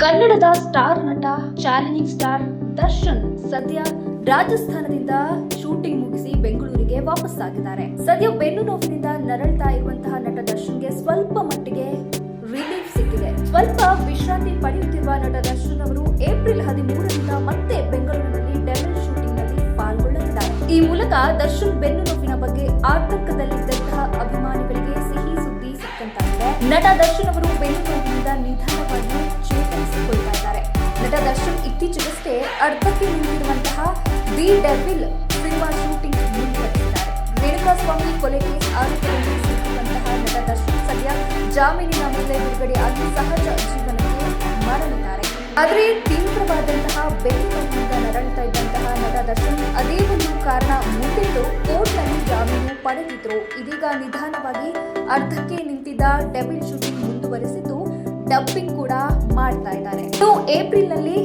ಕನ್ನಡದ ಸ್ಟಾರ್ ನಟ challenging star Darshan ಸದ್ಯ ರಾಜಸ್ಥಾನದಿಂದ ಶೂಟಿಂಗ್ ಮುಗಿಸಿ ಬೆಂಗಳೂರಿಗೆ ವಾಪಸ್ಸಾಗಿದ್ದಾರೆ ಸದ್ಯ ಬೆನ್ನು ನೋವಿನಿಂದ ನರಳ್ತಾ ಇರುವಂತಹ ನಟ ದರ್ಶನ್ಗೆ ಸ್ವಲ್ಪ ಮಟ್ಟಿಗೆ ರಿಲೀಫ್ ಸಿಕ್ಕಿದೆ. ಸ್ವಲ್ಪ ವಿಶ್ರಾಂತಿ ಪಡೆಯುತ್ತಿರುವ ನಟ ದರ್ಶನ್ ಅವರು ಏಪ್ರಿಲ್ ಹದಿಮೂರರಿಂದ ಮತ್ತೆ ಬೆಂಗಳೂರಿನಲ್ಲಿ ಡೆವಲ್ ಶೂಟಿಂಗ್ನಲ್ಲಿ ಪಾಲ್ಗೊಳ್ಳಲಿದ್ದಾರೆ. ಈ ಮೂಲಕ ದರ್ಶನ್ ಬೆನ್ನು ನೋವಿನ ಬಗ್ಗೆ ಆತಂಕದಲ್ಲಿದ್ದಂತಹ ಅಭಿಮಾನಿಗಳಿಗೆ ಸಿಹಿ ಸುದ್ದಿ ಸಿಕ್ಕಂತಾಗಿದೆ. ನಟ ದರ್ಶನ್ ಇತ್ತೀಚೆಗಷ್ಟೇ ಅರ್ಧಕ್ಕೆ ನಿಂತಿರುವಂತಹ ದಿ ಡೆವಿಲ್ ಸಿನಿಮಾ ಶೂಟಿಂಗ್ ಮುಂದುವರೆಸಿದ್ದಾರೆ ರೇಣುಕಾಸ್ವಾಮಿ ಕೊಲೆ ಕೇಸ್ ಆರೋಪದಲ್ಲಿ ಸಿಕ್ಕಿರುವಂತಹ ನಟ ದರ್ಶನ್ ಸದ್ಯ ಜಾಮೀನಿನ ಮೇಲೆ ಬಿಡುಗಡೆಯಾಗಿ ಸಹಜ ಜೀವನಕ್ಕೆ ಮರಳಿದ್ದಾರೆ. ಆದರೆ ತೀವ್ರವಾದಂತಹ ಬೆನ್ನು ನರಳುತ್ತಾ ನರಳ್ತಾ ಇದ್ದಂತಹ ನಟ ದರ್ಶನ್ ಅದೇ ಒಂದು ಕಾರಣ ಮುಂದಿಟ್ಟು ಕೋರ್ಟ್ನಲ್ಲಿ ಜಾಮೀನು ಪಡೆದಿದ್ರು. ಇದೀಗ ನಿಧಾನವಾಗಿ ಅರ್ಧಕ್ಕೆ ನಿಂತಿದ್ದ ಡೆವಿಲ್ ಶೂಟಿಂಗ್ ಮುಂದುವರೆಸಿದ್ದು, ಡಬ್ಬಿಂಗ್ ಕೂಡ ಮಾಡ್ತಾ ಇದ್ದಾರೆ. ಏಪ್ರಿಲ್ನಲ್ಲಿ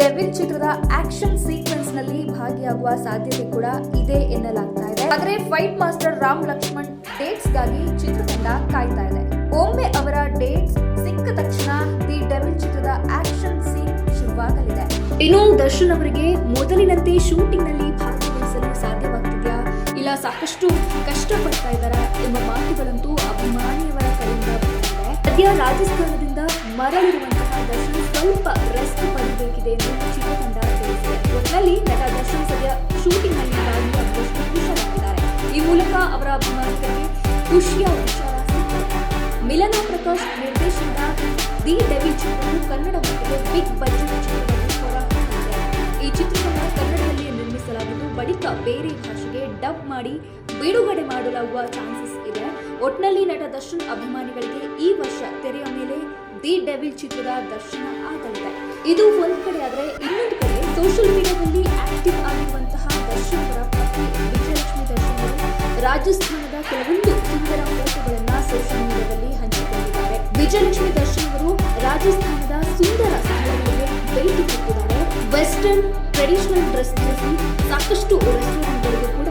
ಡೆವಿಲ್ ಚಿತ್ರದ ಆಕ್ಷನ್ ಸೀಕ್ವೆನ್ಸ್ನಲ್ಲಿ ಭಾಗಿಯಾಗುವ ಸಾಧ್ಯತೆ ಕೂಡ ಇದೆ ಎನ್ನಲಾಗ್ತಾ ಇದೆ. ಆದರೆ ಫೈಟ್ ಮಾಸ್ಟರ್ ರಾಮ್ ಲಕ್ಷ್ಮಣ್ ಡೇಟ್ಸ್ಗಾಗಿ ಚಿತ್ರತಂಡ ಕಾಯ್ತಾ ಇದೆ. ಒಮ್ಮೆ ಅವರ ಡೇಟ್ಸ್ ಸಿಕ್ಕ ತಕ್ಷಣ ದಿ ಡೆವಿಲ್ ಚಿತ್ರದ ಆಕ್ಷನ್ ಸೀನ್ ಶುರುವಾಗಲಿದೆ. ಇನ್ನು ದರ್ಶನ್ ಅವರಿಗೆ ಮೊದಲಿನಂತೆ ಶೂಟಿಂಗ್ನಲ್ಲಿ ಭಾಗವಹಿಸಲು ಸಾಧ್ಯವಾಗ್ತಿದ್ಯಾ? ಇಲ್ಲ ಸಾಕಷ್ಟು ಕಷ್ಟಪಡ್ತಾ ಇದ್ದಾರೆ ಎಂಬ ಮಾತುಗಳಂತೂ ಅಭಿಮಾನಿಯವರ ಬರ್ತಿದೆ ಸದ್ಯ ರಾಜಸ್ಥಾನದಿಂದ ಮರಳಿರುವಂತಹ ದರ್ಶನ್ ಸ್ವಲ್ಪ ರೆಸ್ಟ್ ಪಡೆಯಬೇಕಿದೆ ಎಂದು ಚಿತ್ರತಂಡ ತಿಳಿಸಿದೆ. ಒಟ್ಟಿನಲ್ಲಿ ನಟ ದರ್ಶನ್ ಸದ್ಯ ಶೂಟಿಂಗ್ನಲ್ಲಿ ಭಾಗಿಯಾಗುವಷ್ಟು ಖುಷಿಯಾಗಿದ್ದಾರೆ ಈ ಮೂಲಕ ಅವರ ಅಭಿಮಾನಿಗಳಿಗೆ ಖುಷಿಯ ವಿಚಾರ ಮಿಲನ ಪ್ರಕಾಶ್ ನಿರ್ದೇಶನದ ದಿ ಡೆವಿಲ್ ಚಿತ್ರವು ಕನ್ನಡ ಮತ್ತು ಬಿಗ್ ಬಜೆಟ್ ಚಿತ್ರವನ್ನು ಹೊರಹಾಕಿದೆ. ಈ ಚಿತ್ರವನ್ನು ಕನ್ನಡದಲ್ಲಿ ನಿರ್ಮಿಸಲಾಗಿದ್ದು, ಬಳಿಕ ಬೇರೆ ಭಾಷೆಗೆ ಡಬ್ ಮಾಡಿ ಬಿಡುಗಡೆ ಮಾಡಲಾಗುವ ಚಾನ್ಸಸ್ ಇದೆ. ಒಟ್ನಲ್ಲಿ ನಟ ದರ್ಶನ್ ಅಭಿಮಾನಿಗಳಿಗೆ ಈ ವರ್ಷ ತೆರೆಯ ದಿ ಡೆವಿಲ್ ಚಿತ್ರದ ದರ್ಶನ ಆಗಲಿದೆ. ಇದು ಒಂದ್ ಕಡೆ ಆದ್ರೆ ಇನ್ನೊಂದು ಕಡೆ ಸೋಷಿಯಲ್ ಮೀಡಿಯಾದಲ್ಲಿ ಆಕ್ಟಿವ್ ಆಗಿರುವಂತಹ ದರ್ಶನ್ ಅವರ ಪತ್ನಿ ವಿಜಯಲಕ್ಷ್ಮಿ ದರ್ಶನ್ ಅವರು ರಾಜಸ್ಥಾನದ ಕೆಲವೊಂದು ಸುಂದರ ಫೋಟೋಗಳನ್ನ ಸೋಷಿಯಲ್ ಮೀಡಿಯಾದಲ್ಲಿ ಹಂಚಿಕೊಂಡಿದ್ದಾರೆ. ವಿಜಯಲಕ್ಷ್ಮಿ ದರ್ಶನ್ ಅವರು ರಾಜಸ್ಥಾನದ ಸುಂದರ ಸ್ಥಳಗಳಿಗೆ ಭೇಟಿ ಕೊಟ್ಟಿದ್ದಾರೆ. ವೆಸ್ಟರ್ನ್ ಟ್ರೆಡಿಷನಲ್ ಡ್ರೆಸ್ ಸಾಕಷ್ಟು ರೆಸ್ಟೋರೆಂಟ್ಗಳಿಗೆ ಕೂಡ